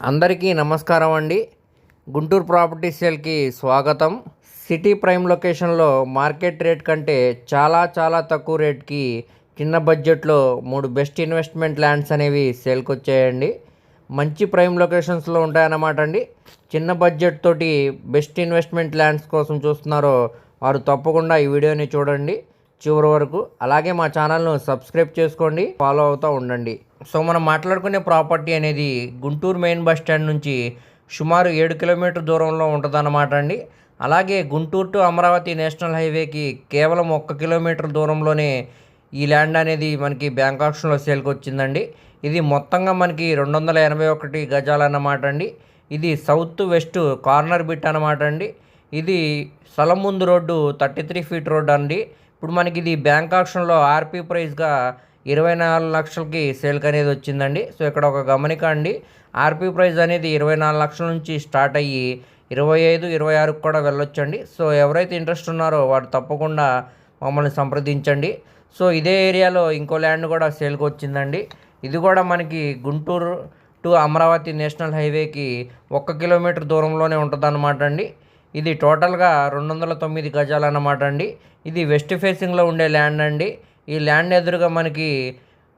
అందరికీ నమస్కారం అండి. గుంటూరు ప్రాపర్టీ సేల్కి స్వాగతం. సిటీ ప్రైమ్ లొకేషన్లో మార్కెట్ రేట్ కంటే చాలా చాలా తక్కువ రేట్కి చిన్న బడ్జెట్లో మూడు బెస్ట్ ఇన్వెస్ట్మెంట్ ల్యాండ్స్ అనేవి సేల్కి వచ్చాయండి మంచి ప్రైమ్ లొకేషన్స్లో ఉంటాయన్నమాట అండి. చిన్న బడ్జెట్ తోటి బెస్ట్ ఇన్వెస్ట్మెంట్ ల్యాండ్స్ కోసం చూస్తున్నారో వారు తప్పకుండా ఈ వీడియోని చూడండి. చివరి వరకు. అలాగే మా ఛానల్ను సబ్స్క్రైబ్ చేసుకోండి ఫాలో అవుతూ ఉండండి. సో మనం మాట్లాడుకునే ప్రాపర్టీ అనేది గుంటూరు మెయిన్ బస్ స్టాండ్ నుంచి సుమారు ఏడు కిలోమీటర్ దూరంలో ఉంటుందన్నమాట అండి. అలాగే గుంటూరు టు అమరావతి నేషనల్ హైవేకి కేవలం ఒక్క కిలోమీటర్ దూరంలోనే ఈ ల్యాండ్ అనేది మనకి బ్యాంక్ ఆప్షన్లో సేల్కి వచ్చిందండి ఇది మొత్తంగా మనకి రెండు వందల ఎనభై ఒకటి గజాలు అన్నమాట అండి. ఇది సౌత్ వెస్ట్ కార్నర్ బిట్ అనమాట అండి. ఇది స్థలం ముందు road thirty three feet road అండి. ఇప్పుడు మనకి ఇది బ్యాంక్ ఆప్షన్లో ఆర్పీ ప్రైస్గా ఇరవై నాలుగు లక్షలకి సేల్కి అనేది వచ్చిందండి. సో ఇక్కడ ఒక గమనిక అండి. ఆర్పీ ప్రైస్ అనేది ఇరవై నాలుగు లక్షల నుంచి స్టార్ట్ అయ్యి ఇరవై ఐదు ఇరవై ఆరుకు కూడా వెళ్ళొచ్చండి. సో ఎవరైతే ఇంట్రెస్ట్ ఉన్నారో వాడు తప్పకుండా మమ్మల్ని సంప్రదించండి. సో ఇదే ఏరియాలో ఇంకో ల్యాండ్ కూడా సేల్కి వచ్చిందండి. ఇది కూడా మనకి గుంటూరు టు అమరావతి నేషనల్ హైవేకి ఒక్క కిలోమీటర్ దూరంలోనే ఉంటుంది అనమాట అండి. ఇది టోటల్గా రెండు వందల తొమ్మిది గజాలు అన్నమాట అండి. ఇది వెస్ట్ ఫేసింగ్లో ఉండే ల్యాండ్ అండి. ఈ ల్యాండ్ ఎదురుగా మనకి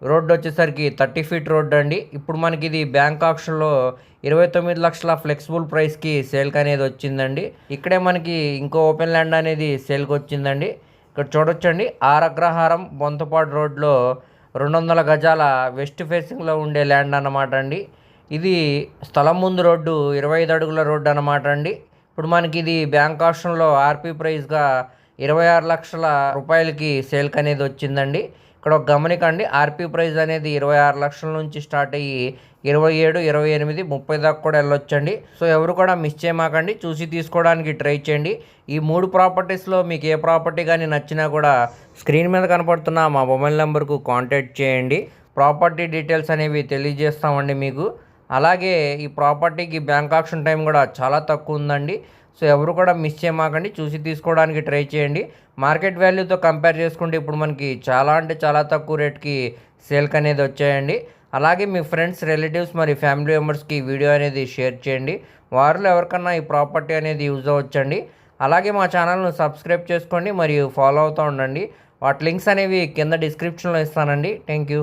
రోడ్డు వచ్చేసరికి థర్టీ ఫీట్ రోడ్డు అండి. ఇప్పుడు మనకి ఇది బ్యాంక్ ఆక్షన్లో ఇరవై తొమ్మిది లక్షల ఫ్లెక్సిబుల్ ప్రైస్కి సేల్కి అనేది వచ్చిందండి. ఇక్కడే మనకి ఇంకో ఓపెన్ ల్యాండ్ అనేది సేల్కి వచ్చిందండి. ఇక్కడ చూడొచ్చండి. ఆర్ అగ్రహారం బొంతపాడు రోడ్లో రెండు వందల గజాల వెస్ట్ ఫేసింగ్లో ఉండే ల్యాండ్ అన్నమాట అండి. ఇది స్థలం ముందు రోడ్డు ఇరవై ఐదు అడుగుల రోడ్డు అనమాట అండి. ఇప్పుడు మనకి ఇది బ్యాంక్ ఆప్షన్లో ఆర్పీ ప్రైస్గా ఇరవై ఆరు లక్షల రూపాయలకి సేల్కి అనేది వచ్చిందండి. ఇక్కడ ఒక గమనిక అండి ఆర్పీ ప్రైస్ అనేది ఇరవై ఆరు లక్షల నుంచి స్టార్ట్ అయ్యి ఇరవై ఏడు ఇరవై ఎనిమిది ముప్పై దాకా కూడా వెళ్ళొచ్చండి. సో ఎవరు కూడా మిస్ చేయమాకండి చూసి తీసుకోవడానికి ట్రై చేయండి. ఈ మూడు ప్రాపర్టీస్లో మీకు ఏ ప్రాపర్టీ కానీ నచ్చినా కూడా స్క్రీన్ మీద కనపడుతున్న మా మొబైల్ నెంబర్కు కాంటాక్ట్ చేయండి. ప్రాపర్టీ డీటెయిల్స్ అనేవి తెలియజేస్తామండి మీకు. అలాగే ఈ ప్రాపర్టీకి బ్యాంక్ ఆప్షన్ టైం కూడా చాలా తక్కువ ఉందండి. సో ఎవరు కూడా మిస్ చేయమాకండి. చూసి తీసుకోవడానికి ట్రై చేయండి. మార్కెట్ వాల్యూతో కంపేర్ చేసుకుంటే ఇప్పుడు మనకి చాలా అంటే చాలా తక్కువ రేట్కి సేల్కి అనేది వచ్చాయండి. అలాగే మీ ఫ్రెండ్స్ రిలేటివ్స్ మరి ఫ్యామిలీ మెంబర్స్కి వీడియో అనేది షేర్ చేయండి. వారిలో ఎవరికన్నా ఈ ప్రాపర్టీ అనేది యూజ్ అవ్వచ్చండి. అలాగే మా ఛానల్ను సబ్స్క్రైబ్ చేసుకోండి. మరియు ఫాలో అవుతూ ఉండండి. వాటి లింక్స్ అనేవి కింద డిస్క్రిప్షన్లో ఇస్తానండి. Thank you